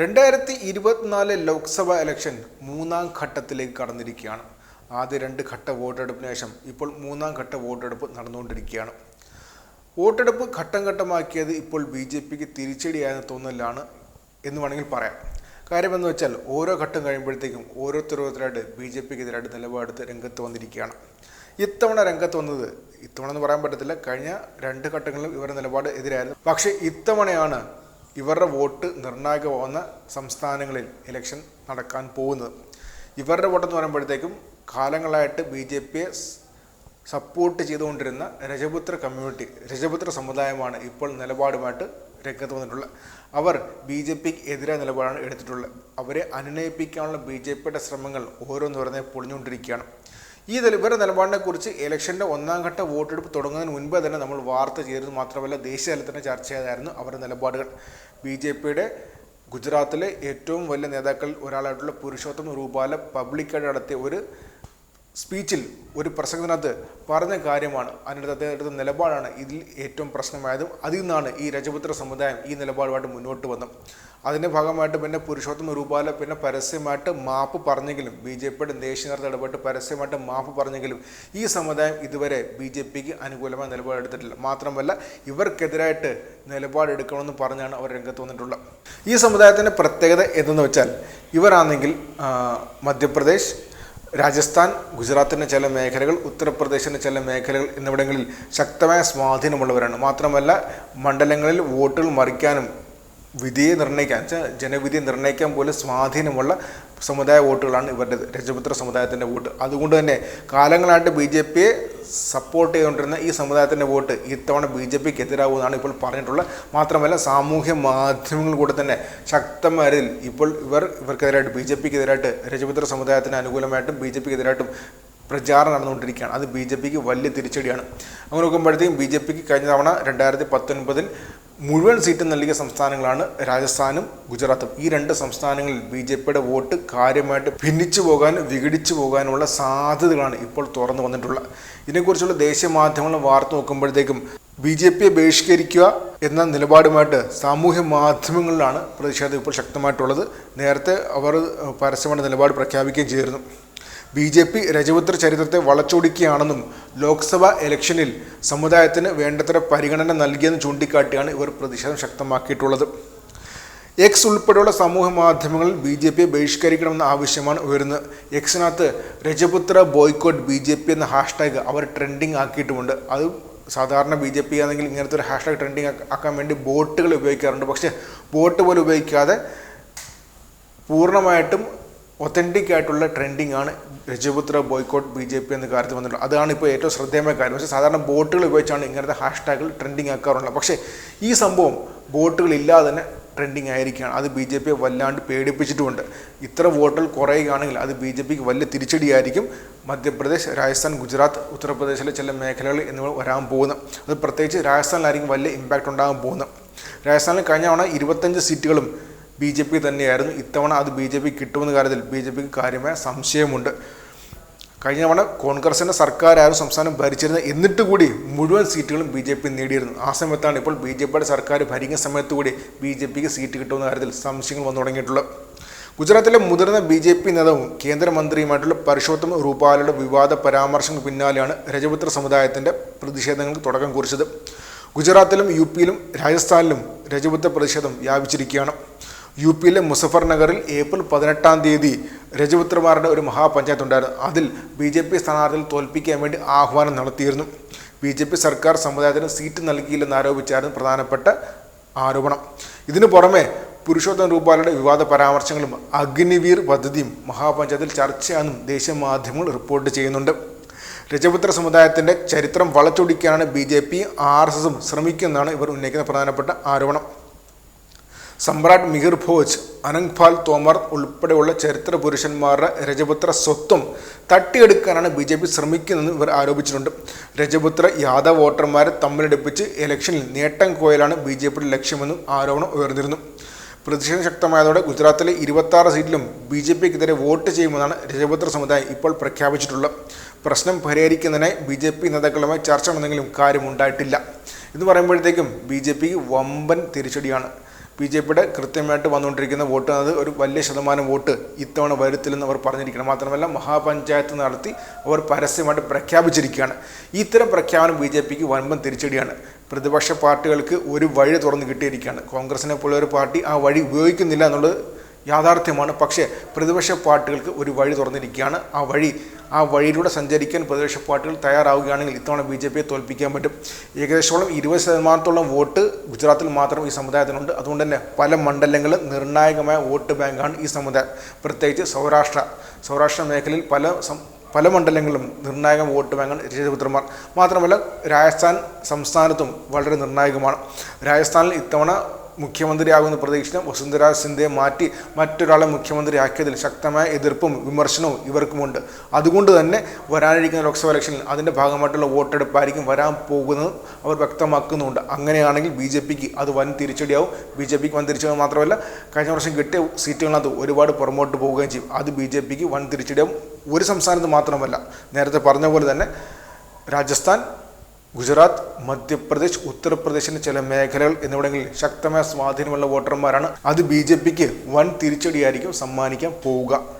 രണ്ടായിരത്തി ഇരുപത്തിനാല് ലോക്സഭ ഇലക്ഷൻ മൂന്നാം ഘട്ടത്തിലേക്ക് കടന്നിരിക്കുകയാണ്. ആദ്യ രണ്ട് ഘട്ട വോട്ടെടുപ്പിന് ശേഷം ഇപ്പോൾ മൂന്നാം ഘട്ട വോട്ടെടുപ്പ് നടന്നുകൊണ്ടിരിക്കുകയാണ്. വോട്ടെടുപ്പ് ഘട്ടം ഘട്ടമാക്കിയത് ഇപ്പോൾ ബി ജെ പിക്ക് തിരിച്ചടിയായെന്ന് തോന്നലാണ് എന്ന് വേണമെങ്കിൽ പറയാം. കാര്യമെന്ന് വെച്ചാൽ ഓരോ ഘട്ടം കഴിയുമ്പോഴത്തേക്കും ഓരോരുത്തരോരുത്തരായിട്ട് ബി ജെ പിക്ക് എതിരായിട്ട് നിലപാടെടുത്ത് രംഗത്ത് വന്നിരിക്കുകയാണ്. ഇത്തവണ രംഗത്ത് വന്നത് ഇത്തവണ എന്ന് പറയാൻ പറ്റത്തില്ല. കഴിഞ്ഞ രണ്ട് ഘട്ടങ്ങളിലും ഇവരുടെ നിലപാട് എതിരായിരുന്നു. പക്ഷേ ഇത്തവണയാണ് ഇവരുടെ വോട്ട് നിർണായകമാവുന്ന സംസ്ഥാനങ്ങളിൽ ഇലക്ഷൻ നടക്കാൻ പോകുന്നത്. ഇവരുടെ വോട്ടെന്ന് പറയുമ്പോഴത്തേക്കും കാലങ്ങളായിട്ട് ബി ജെ പിയെ സപ്പോർട്ട് ചെയ്തുകൊണ്ടിരുന്ന രജപുത്ര കമ്മ്യൂണിറ്റി രജപുത്ര സമുദായമാണ് ഇപ്പോൾ നിലപാടുമായിട്ട് രംഗത്ത് വന്നിട്ടുള്ളത്. അവർ ബി ജെ പിക്ക് എതിരായ നിലപാടാണ് എടുത്തിട്ടുള്ളത്. അവരെ അനുനയിപ്പിക്കാനുള്ള ബി ജെ പിയുടെ ശ്രമങ്ങൾ ഓരോന്ന് പറഞ്ഞ് പൊളിഞ്ഞുകൊണ്ടിരിക്കുകയാണ്. ഈ ഇവരുടെ നിലപാടിനെ കുറിച്ച് ഇലക്ഷന്റെ ഒന്നാം ഘട്ട വോട്ടെടുപ്പ് തുടങ്ങുന്നതിന് മുൻപേ തന്നെ നമ്മൾ വാർത്ത ചെയ്തത് മാത്രമല്ല ദേശീയ തലത്തിൽ ചർച്ച ചെയ്തായിരുന്നു അവരുടെ നിലപാടുകൾ. ബി ജെ പിയുടെ ഗുജറാത്തിലെ ഏറ്റവും വലിയ നേതാക്കളിൽ ഒരാളായിട്ടുള്ള പുരുഷോത്തം റൂപാല പബ്ലിക്കായിട്ട് നടത്തിയ ഒരു സ്പീച്ചിൽ ഒരു പ്രസംഗത്തിനകത്ത് പറഞ്ഞ കാര്യമാണ്. അതിനടുത്ത് അദ്ദേഹം എടുത്ത നിലപാടാണ് ഇതിൽ ഏറ്റവും പ്രശ്നമായതും. അതിൽ നിന്നാണ് ഈ രജപുത്ര സമുദായം ഈ നിലപാടുമായിട്ട് മുന്നോട്ട് വന്നത്. അതിന്റെ ഭാഗമായിട്ട് പിന്നെ പുരുഷോത്തമ രൂപാല പിന്നെ പരസ്യമായിട്ട് മാപ്പ് പറഞ്ഞെങ്കിലും ബി ജെ പിയുടെ ദേശീയ നേതൃത്വം ഇടപെട്ട് പരസ്യമായിട്ട് മാപ്പ് പറഞ്ഞെങ്കിലും ഈ സമുദായം ഇതുവരെ ബി ജെ പിക്ക് അനുകൂലമായ നിലപാടെടുത്തിട്ടില്ല മാത്രമല്ല ഇവർക്കെതിരായിട്ട് നിലപാടെടുക്കണമെന്ന് പറഞ്ഞാണ് അവർ രംഗത്ത് വന്നിട്ടുള്ളത്. ഈ സമുദായത്തിന്റെ പ്രത്യേകത എന്തെന്ന് വെച്ചാൽ ഇവരാണെങ്കിൽ മധ്യപ്രദേശ് രാജസ്ഥാൻ ഗുജറാത്തിന്റെ ചില മേഖലകൾ ഉത്തർപ്രദേശിന്റെ ചില മേഖലകൾ എന്നിവിടങ്ങളിൽ ശക്തമായ സ്വാധീനമുള്ളവരാണ്. മാത്രമല്ല മണ്ഡലങ്ങളിൽ വോട്ടുകൾ മറിക്കാനും വിധിയെ നിർണയിക്കാൻ ജനവിധിയെ നിർണയിക്കാൻ പോലും സ്വാധീനമുള്ള സമുദായ വോട്ടുകളാണ് ഇവരുടെ രജപുത്ര സമുദായത്തിന്റെ വോട്ട്. അതുകൊണ്ട് തന്നെ കാലങ്ങളായിട്ട് ബി ജെ പിയെ സപ്പോർട്ട് ചെയ്തുകൊണ്ടിരുന്ന ഈ സമുദായത്തിന്റെ വോട്ട് ഇത്തവണ ബി ജെ പിക്ക് എതിരാകുമെന്നാണ് ഇപ്പോൾ പറഞ്ഞിട്ടുള്ളത്. മാത്രമല്ല സാമൂഹ്യ മാധ്യമങ്ങൾ കൂടെ തന്നെ ശക്തമായ ഇപ്പോൾ ഇവർ ഇവർക്കെതിരായിട്ട് ബി ജെ പിക്ക് എതിരായിട്ട് രജപുത്ര സമുദായത്തിന് അനുകൂലമായിട്ടും ബി ജെ പിക്ക് എതിരായിട്ടും പ്രചാരണം നടന്നുകൊണ്ടിരിക്കുകയാണ്. അത് ബി ജെ പിക്ക് വലിയ തിരിച്ചടിയാണ്. അങ്ങനെ നോക്കുമ്പോഴത്തേക്കും ബി ജെ പിക്ക് കഴിഞ്ഞ തവണ രണ്ടായിരത്തി പത്തൊൻപതിൽ മുഴുവൻ സീറ്റും നൽകിയ സംസ്ഥാനങ്ങളാണ് രാജസ്ഥാനും ഗുജറാത്തും. ഈ രണ്ട് സംസ്ഥാനങ്ങളിൽ ബി ജെ പിയുടെ വോട്ട് കാര്യമായിട്ട് ഭിന്നിച്ചു പോകാനും വിഘടിച്ചു പോകാനുമുള്ള സാധ്യതകളാണ് ഇപ്പോൾ തുറന്നു വന്നിട്ടുള്ളത് ഇതിനെക്കുറിച്ചുള്ള ദേശീയ മാധ്യമങ്ങൾ വാർത്ത നോക്കുമ്പോഴത്തേക്കും ബി ജെ പിയെ ബഹിഷ്കരിക്കുക എന്ന നിലപാടുമായിട്ട് സാമൂഹ്യ മാധ്യമങ്ങളിലാണ് പ്രതിഷേധം ഇപ്പോൾ ശക്തമായിട്ടുള്ളത്. നേരത്തെ അവർ പരസ്യമായ നിലപാട് പ്രഖ്യാപിക്കുകയും ചെയ്തിരുന്നു. ബി ജെ പി രജപുത്ര ചരിത്രത്തെ വളച്ചൊടിക്കുകയാണെന്നും ലോക്സഭാ ഇലക്ഷനിൽ സമുദായത്തിന് വേണ്ടത്ര പരിഗണന നൽകിയെന്ന് ചൂണ്ടിക്കാട്ടിയാണ് ഇവർ പ്രതിഷേധം ശക്തമാക്കിയിട്ടുള്ളത്. എക്സ് ഉൾപ്പെടെയുള്ള സമൂഹ മാധ്യമങ്ങളിൽ ബി ജെ പിയെ ബഹിഷ്കരിക്കണമെന്ന ആവശ്യമാണ് ഉയരുന്നത്. എക്സിനകത്ത് Rajaputra boycott B J P എന്ന ഹാഷ്ടാഗ് അവർ ട്രെൻഡിങ് ആക്കിയിട്ടുമുണ്ട്. അത് സാധാരണ ബി ജെ പി ആണെങ്കിൽ ഇങ്ങനത്തെ ഒരു ഹാഷ്ടാഗ് ട്രെൻഡിങ് ആക്കാൻ വേണ്ടി ബോട്ടുകൾ ഉപയോഗിക്കാറുണ്ട്. പക്ഷേ ബോട്ട് പോലും ഉപയോഗിക്കാതെ പൂർണമായിട്ടും ഒത്തന്റിക് ആയിട്ടുള്ള ട്രെൻഡിങ് ആണ് Rajaputra boycott B J P എന്ന കാര്യത്തിൽ വന്നിട്ടുള്ളത്. അതാണ് ഇപ്പോൾ ഏറ്റവും ശ്രദ്ധേയമായ കാര്യം. പക്ഷേ സാധാരണ ബോട്ടുകൾ ഉപയോഗിച്ചാണ് ഇങ്ങനത്തെ ഹാഷ്ടാഗുകൾ ട്രെൻഡിങ് ആക്കാറുള്ളത്. പക്ഷേ ഈ സംഭവം ബോട്ടുകൾ ഇല്ലാതെ തന്നെ ട്രെൻഡിങ് ആയിരിക്കുകയാണ്. അത് ബി ജെ പിയെ വല്ലാണ്ട് പേടിപ്പിച്ചിട്ടുമുണ്ട്. ഇത്ര വോട്ടുകൾ കുറയുകയാണെങ്കിൽ അത് ബി ജെ പിക്ക് വലിയ തിരിച്ചടിയായിരിക്കും. മധ്യപ്രദേശ് രാജസ്ഥാൻ ഗുജറാത്ത് ഉത്തർപ്രദേശിലെ ചില മേഖലകൾ എന്നിവ വരാൻ പോകുന്നത് അത് പ്രത്യേകിച്ച് രാജസ്ഥാനിലായിരിക്കും വലിയ ഇമ്പാക്റ്റ് ഉണ്ടാകാൻ പോകുന്നത്. രാജസ്ഥാനിൽ കഴിഞ്ഞ തവണ ഇരുപത്തഞ്ച് സീറ്റുകളും ബി ജെ പി തന്നെയായിരുന്നു. ഇത്തവണ അത് ബി ജെ പി കിട്ടുമെന്ന കാര്യത്തിൽ ബി ജെ പിക്ക് കാര്യമായ സംശയമുണ്ട്. കഴിഞ്ഞ തവണ കോൺഗ്രസിന്റെ സർക്കാരായിരുന്നു സംസ്ഥാനം ഭരിച്ചിരുന്നത്. എന്നിട്ട് കൂടി മുഴുവൻ സീറ്റുകളും ബി ജെ പി നേടിയിരുന്നു. ആ സമയത്താണ് ഇപ്പോൾ ബി ജെ പിയുടെ സർക്കാർ ഭരിക്കുന്ന സമയത്ത് കൂടി ബി ജെ പിക്ക് സീറ്റ് കിട്ടുമെന്ന കാര്യത്തിൽ സംശയങ്ങൾ വന്നു തുടങ്ങിയിട്ടുള്ളത്. ഗുജറാത്തിലെ മുതിർന്ന ബി ജെ പി നേതാവും കേന്ദ്രമന്ത്രിയുമായിട്ടുള്ള പരശോത്തമ റൂപാലയുടെ വിവാദ പരാമർശങ്ങൾക്ക് പിന്നാലെയാണ് രജപുത്ര സമുദായത്തിന്റെ പ്രതിഷേധങ്ങൾക്ക് തുടക്കം കുറിച്ചത്. ഗുജറാത്തിലും യു പിയിലും രാജസ്ഥാനിലും രജപുത്ര പ്രതിഷേധം വ്യാപിച്ചിരിക്കുകയാണ്. യു പിയിലെ മുസഫർ നഗറിൽ ഏപ്രിൽ പതിനെട്ടാം തീയതി രജപുത്രമാരുടെ ഒരു മഹാപഞ്ചായത്ത് ഉണ്ടായിരുന്നു. അതിൽ ബി ജെ പി സ്ഥാനാർത്ഥികൾ തോൽപ്പിക്കാൻ വേണ്ടി ആഹ്വാനം നടത്തിയിരുന്നു. ബി ജെ പി സർക്കാർ സമുദായത്തിന് സീറ്റ് നൽകിയില്ലെന്ന് ആരോപിച്ചായിരുന്നു പ്രധാനപ്പെട്ട ആരോപണം. ഇതിനു പുറമെ പുരുഷോത്തം രൂപാലയുടെ വിവാദ പരാമർശങ്ങളും അഗ്നിവീർ പദ്ധതിയും മഹാപഞ്ചായത്തിൽ ചർച്ചയാണെന്നും ദേശീയ മാധ്യമങ്ങൾ റിപ്പോർട്ട് ചെയ്യുന്നുണ്ട്. രജപുത്ര സമുദായത്തിന്റെ ചരിത്രം വളച്ചൊടിക്കാനാണ് B J P R S എസും ശ്രമിക്കുന്നതാണ് ഇവർ ഉന്നയിക്കുന്ന പ്രധാനപ്പെട്ട ആരോപണം. സമ്രാട്ട് മിഹിർ ഭോജ് അനങ്പാൽ തോമർ ഉൾപ്പെടെയുള്ള ചരിത്ര പുരുഷന്മാരുടെ രജപുത്ര സ്വത്വം തട്ടിയെടുക്കാനാണ് ബി ജെ പി ശ്രമിക്കുന്നതെന്ന് ഇവർ ആരോപിച്ചിട്ടുണ്ട്. രജപുത്ര യാദവ് വോട്ടർമാരെ തമ്മിലടുപ്പിച്ച് ഇലക്ഷനിൽ നേട്ടം കോയലാണ് ബി ജെ പിയുടെ ലക്ഷ്യമെന്നും ആരോപണം ഉയർന്നിരുന്നു. പ്രതിഷേധം ശക്തമായതോടെ ഗുജറാത്തിലെ ഇരുപത്താറ് സീറ്റിലും ബി ജെ പിക്കെതിരെ വോട്ട് ചെയ്യുമെന്നാണ് രജപുത്ര സമുദായം ഇപ്പോൾ പ്രഖ്യാപിച്ചിട്ടുള്ളത്. പ്രശ്നം പരിഹരിക്കുന്നതിനായി ബി ജെ പി നേതാക്കളുമായി ചർച്ച നടന്നെങ്കിലും കാര്യമുണ്ടായിട്ടില്ല. എന്ന് പറയുമ്പോഴത്തേക്കും ബി ജെ പിക്ക് വമ്പൻ തിരിച്ചടിയാണ്. ബി ജെ പിയുടെ കൃത്യമായിട്ട് വന്നുകൊണ്ടിരിക്കുന്ന വോട്ട് എന്നത് ഒരു വലിയ ശതമാനം വോട്ട് ഇത്തവണ വരുത്തില്ലെന്ന് അവർ പറഞ്ഞിരിക്കണം മാത്രമല്ല മഹാപഞ്ചായത്ത് നടത്തി അവർ പരസ്യമായിട്ട് പ്രഖ്യാപിച്ചിരിക്കുകയാണ്. ഇത്തരം പ്രഖ്യാപനം ബി ജെ പിക്ക് വൻപൻ തിരിച്ചടിയാണ്. പ്രതിപക്ഷ പാർട്ടികൾക്ക് ഒരു വഴി തുറന്ന് കിട്ടിയിരിക്കുകയാണ്. കോൺഗ്രസിനെ പോലെ ഒരു പാർട്ടി ആ വഴി ഉപയോഗിക്കുന്നില്ല എന്നുള്ളത് യാഥാർത്ഥ്യമാണ്. പക്ഷേ പ്രതിപക്ഷ പാർട്ടികൾക്ക് ഒരു വഴി തുറന്നിരിക്കുകയാണ്. ആ വഴി ആ വഴിയിലൂടെ സഞ്ചരിക്കാൻ പ്രതിപക്ഷ പാർട്ടികൾ തയ്യാറാവുകയാണെങ്കിൽ ഇത്തവണ ബി ജെ പിയെ തോൽപ്പിക്കാൻ പറ്റും. ഏകദേശമോളം ഇരുപത് ശതമാനത്തോളം വോട്ട് ഗുജറാത്തിൽ മാത്രം ഈ സമുദായത്തിനുണ്ട്. അതുകൊണ്ട് തന്നെ പല മണ്ഡലങ്ങളും നിർണായകമായ വോട്ട് ബാങ്കാണ് ഈ സമുദായം. പ്രത്യേകിച്ച് സൗരാഷ്ട്ര സൗരാഷ്ട്ര മേഖലയിൽ പല പല മണ്ഡലങ്ങളിലും നിർണായക വോട്ട് ബാങ്കാണ് രജപുത്രന്മാർ മാത്രമല്ല രാജസ്ഥാൻ സംസ്ഥാനത്തും വളരെ നിർണായകമാണ്. രാജസ്ഥാനിൽ ഇത്തവണ മുഖ്യമന്ത്രിയാകുന്ന പ്രതീക്ഷിച്ച വസുന്ധര സിന്ധയെ മാറ്റി മറ്റൊരാളെ മുഖ്യമന്ത്രിയാക്കിയതിൽ ശക്തമായ എതിർപ്പും വിമർശനവും ഇവർക്കുമുണ്ട്. അതുകൊണ്ട് തന്നെ വരാനിരിക്കുന്ന ലോക്സഭാ ഇലക്ഷനിൽ അതിന്റെ ഭാഗമായിട്ടുള്ള വോട്ടെടുപ്പായിരിക്കും വരാൻ പോകുന്നത് അവർ വ്യക്തമാക്കുന്നുണ്ട്. അങ്ങനെയാണെങ്കിൽ ബി ജെ പിക്ക് അത് വൻ തിരിച്ചടിയാവും. ബി ജെ പിക്ക് വൻ തിരിച്ചടി മാത്രമല്ല കഴിഞ്ഞ വർഷം കിട്ടിയ സീറ്റുകളിനകത്ത് ഒരുപാട് പുറമോട്ട് പോവുകയും ചെയ്യും. അത് ബി ജെ പിക്ക് വൻ തിരിച്ചടിയാവും. ഒരു സംസ്ഥാനത്ത് മാത്രമല്ല നേരത്തെ പറഞ്ഞ പോലെ തന്നെ രാജസ്ഥാൻ ഗുജറാത്ത് മധ്യപ്രദേശ് ഉത്തർപ്രദേശിന്റെ ചില മേഖലകൾ എന്നിവിടങ്ങളിൽ ശക്തമായ സ്വാധീനമുള്ള വോട്ടർമാരാണ്. അത് ബി ജെ പിക്ക് വൻ തിരിച്ചടിയായിരിക്കും സമ്മാനിക്കാൻ പോവുക.